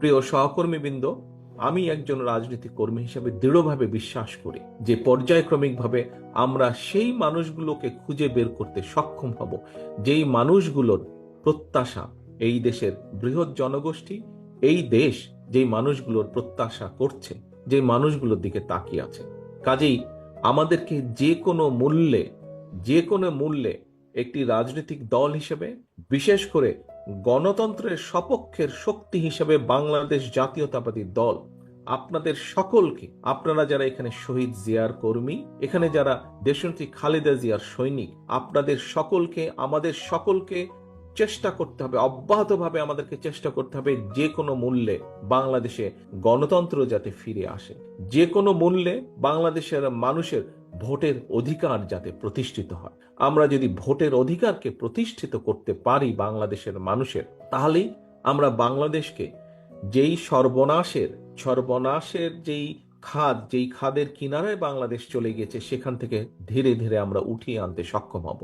প্রিয় সহকর্মীবৃন্দ, আমি একজন রাজনৈতিক কর্মী হিসেবে দৃঢ়ভাবে বিশ্বাস করি যে পর্যায়ক্রমিকভাবে আমরা সেই মানুষগুলোকে খুঁজে বের করতে সক্ষম হব, যেই মানুষগুলোর প্রত্যাশা এই দেশের বৃহৎ জনগোষ্ঠী, এই দেশ যেই মানুষগুলোর প্রত্যাশা করছে যে মানুষগুলোর দিকে তাকিয়ে আছে। কাজেই আমাদেরকে যে কোনো মূল্যে যে কোনো মূল্যে একটি রাজনৈতিক দল হিসেবে, বিশেষ করে গণতন্ত্রের সপক্ষের শক্তি হিসেবে বাংলাদেশ জাতীয়তাবাদী দল। আপনাদের সকলকে, আপনারা যারা এখানে শহীদ জিয়ার কর্মী, এখানে যারা দেশনেত্রী খালেদা জিয়ার সৈনিক, আপনাদের সকলকে, আমাদের সকলকে চেষ্টা করতে হবে, অব্যাহতভাবে আমাদেরকে চেষ্টা করতে হবে যে কোনো মূল্যে বাংলাদেশে গণতন্ত্র যাতে ফিরে আসে। যে কোনো মূল্যে বাংলাদেশের মানুষের ভোটের অধিকার যাতে প্রতিষ্ঠিত হয়। আমরা যদি ভোটের অধিকারকে প্রতিষ্ঠিত করতে পারি বাংলাদেশের মানুষের, তাহলেই আমরা বাংলাদেশকে যেই সর্বনাশের সর্বনাশের যেই খাদ, যেই খাদের কিনারায় বাংলাদেশ চলে গেছে সেখান থেকে ধীরে ধীরে আমরা উঠিয়ে আনতে সক্ষম হব।